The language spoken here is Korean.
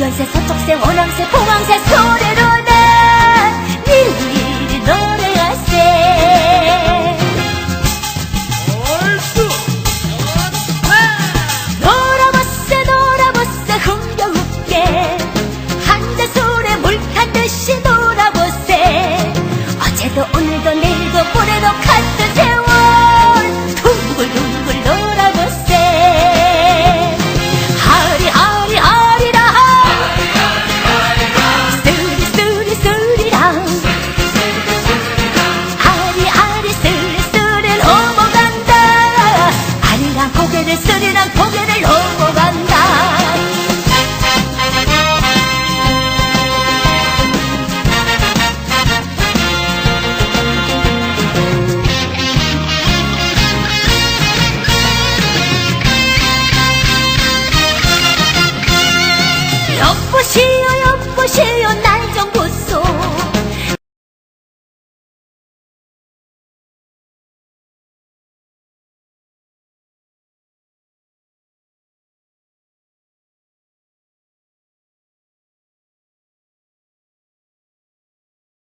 연세 서쪽새, 원앙새, 포항새 소리로 아리아리 쓸쓸은 넘어간다. 아리랑 고개를 쓰리랑 고개를 넘어간다. 여보시오